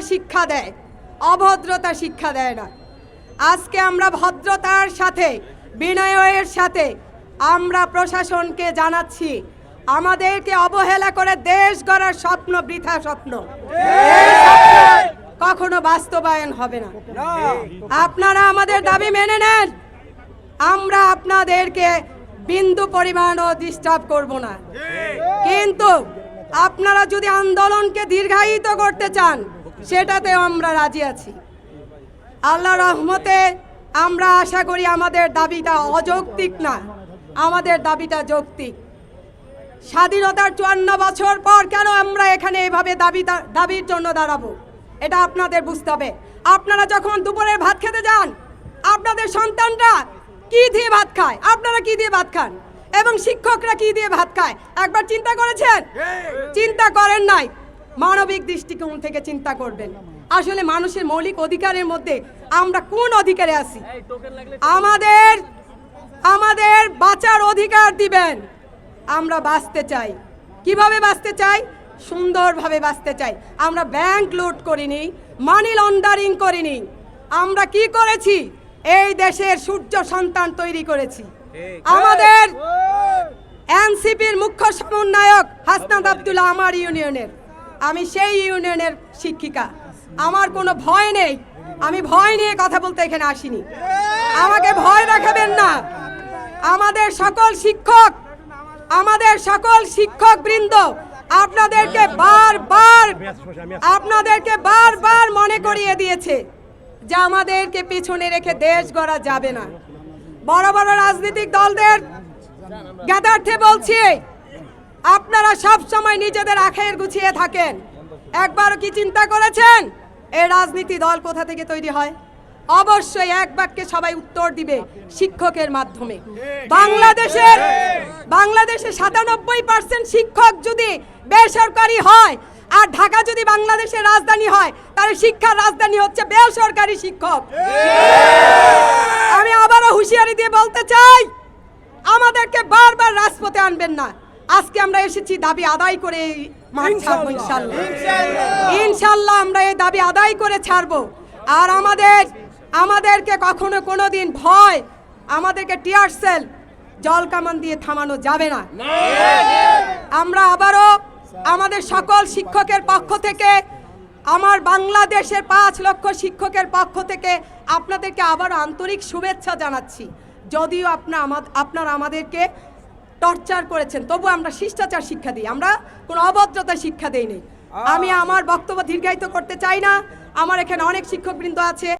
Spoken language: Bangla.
শিক্ষা দেয়। অভদ্রতা শিক্ষা দেয় না। আজকে আমরা ভদ্রতার সাথে, বিনয়ের সাথে আমরা প্রশাসনকে জানাচ্ছি, আমাদেরকে অবহেলা করে দেশ গড়ার স্বপ্ন, বৃথা স্বপ্ন। কখনো বাস্তবায়ন হবে না। আপনারা আমাদের দাবি মেনে নেন। আমরা আপনাদেরকে বিন্দু পরিমাণও ডিস্টার্ব করব না। কিন্তু আপনারা যদি আন্দোলনকে দীর্ঘায়িত করতে চান সেটাতেও আমরা রাজি আছি। আল্লাহ রহমতে আমরা আশা করি আমাদের দাবিটা অযৌক্তিক না আমাদের দাবিটা যৌক্তিক। স্বাধীনতার চুয়ান্ন বছর পর কেন আমরা এখানে এভাবে দাবি দাবির জন্য দাঁড়াবো? এটা আপনাদের বুঝতে হবে। আপনারা যখন দুপুরের ভাত খেতে যান আপনাদের সন্তানরা কি দিয়ে ভাত খায়? আপনারা কি দিয়ে ভাত খান? এবং শিক্ষকরা কি দিয়ে ভাত খায়? একবার চিন্তা করেছেন? চিন্তা করেন নাই। মানবিক দৃষ্টিকোণ থেকে চিন্তা করবেন। আসলে মানুষের মৌলিক অধিকারের মধ্যে আমরা কোন অধিকারে আছি? আমাদের আমাদের বাঁচার অধিকার দিবেন। আমরা বাঁচতে চাই। কীভাবে বাঁচতে চাই? সুন্দরভাবে বাঁচতে চাই। আমরা ব্যাংক লুট করিনি মানি লন্ডারিং করিনি। আমরা কি করেছি? এই দেশের সূর্য সন্তান তৈরি করেছি। আমাদের এনসিপির মুখ্য সমন্বয়ক হাসনাত আব্দুল্লাহ আমার ইউনিয়নের। আমি সেই ইউনিয়নের শিক্ষিকা। আমার কোনো ভয় নেই। আমি ভয় নিয়ে কথা বলতে এখানে আসিনি। আমাকে ভয় দেখাবেন না। আমাদের সকল শিক্ষক, আমাদের সকল শিক্ষক বৃন্দ আপনাদেরকে বারবার আপনাদেরকে বারবার মনে করিয়ে দিয়েছে যে আমাদেরকে পিছনে রেখে দেশ গড়া যাবে না। বড় বড় রাজনৈতিক দলদের জ্ঞাতার্থে বলছি আপনারা সব সময় নিজেদের আখের গুছিয়ে থাকেন। একবারও কি চিন্তা করেছেন? এই রাজনীতি দল কোথা থেকে তৈরি হয়? অবশ্যই এক বাক্যে সবাই উত্তর দিবে শিক্ষকের মাধ্যমে। বাংলাদেশের বাংলাদেশে সাতানব্বই পার্সেন্ট শিক্ষক যদি বেসরকারি হয়, আর ঢাকা যদি বাংলাদেশের রাজধানী হয়, তাহলে শিক্ষার রাজধানী হচ্ছে বেসরকারি শিক্ষক। আমি আবারও হুঁশিয়ারি দিয়ে বলতে চাই, আমাদেরকে বারবার রাজপথে আনবেন না। আজকে আমরা এসেছি দাবি আদায় করে ইনশাল্লাহ আমরা এই দাবি আদায় করে ছাড়বো। আর আমাদের আমাদেরকে কখনো কোনো দিন ভয় আমাদেরকে টিয়ার সেল জল কামান দিয়ে থামানো যাবে না। আমরা আবারও আমাদের সকল শিক্ষকের পক্ষ থেকে আমার বাংলাদেশের পাঁচ লক্ষ শিক্ষকের পক্ষ থেকে আপনাদেরকে আবার আন্তরিক শুভেচ্ছা জানাচ্ছি। যদিও আপনার আপনারা আমাদেরকে টর্চার করেছেন তবু আমরা শিষ্টাচার শিক্ষা দিই আমরা কোনো অভদ্রতা শিক্ষা দেইনি। আমি আমার বক্তব্য দীর্ঘায়িত করতে চাই না আমার এখানে অনেক শিক্ষকবৃন্দ আছে।